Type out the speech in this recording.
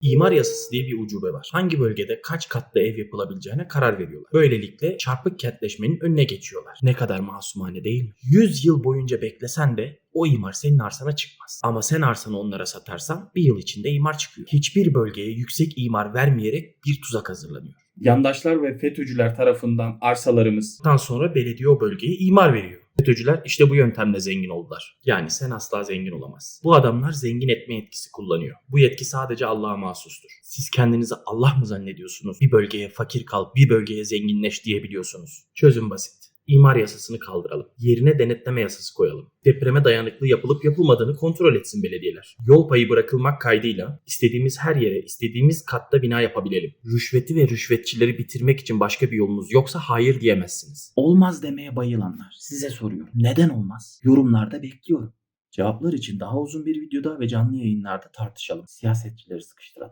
İmar yasası diye bir ucube var. Hangi bölgede kaç katlı ev yapılabileceğine karar veriyorlar. Böylelikle çarpık kentleşmenin önüne geçiyorlar. Ne kadar masumane değil mi? 100 yıl boyunca beklesen de o imar senin arsana çıkmaz. Ama sen arsanı onlara satarsan bir yıl içinde imar çıkıyor. Hiçbir bölgeye yüksek imar vermeyerek bir tuzak hazırlanıyor. Yandaşlar ve FETÖ'cüler tarafından arsalarımız Daha sonra belediye o bölgeye imar veriyor. FETÖ'cüler işte bu yöntemle zengin oldular. Yani sen asla zengin olamazsın. Bu adamlar zengin etme yetkisi kullanıyor. Bu yetki sadece Allah'a mahsustur. Siz kendinizi Allah mı zannediyorsunuz? Bir bölgeye fakir kal, bir bölgeye zenginleş diyebiliyorsunuz. Çözüm basit. İmar yasasını kaldıralım. Yerine denetleme yasası koyalım. Depreme dayanıklı yapılıp yapılmadığını kontrol etsin belediyeler. Yol payı bırakılmak kaydıyla istediğimiz her yere, istediğimiz katta bina yapabilelim. Rüşveti ve rüşvetçileri bitirmek için başka bir yolunuz yoksa hayır diyemezsiniz. Olmaz demeye bayılanlar size soruyorum. Neden olmaz? Yorumlarda bekliyorum. Cevaplar için daha uzun bir videoda ve canlı yayınlarda tartışalım. Siyasetçileri sıkıştıralım.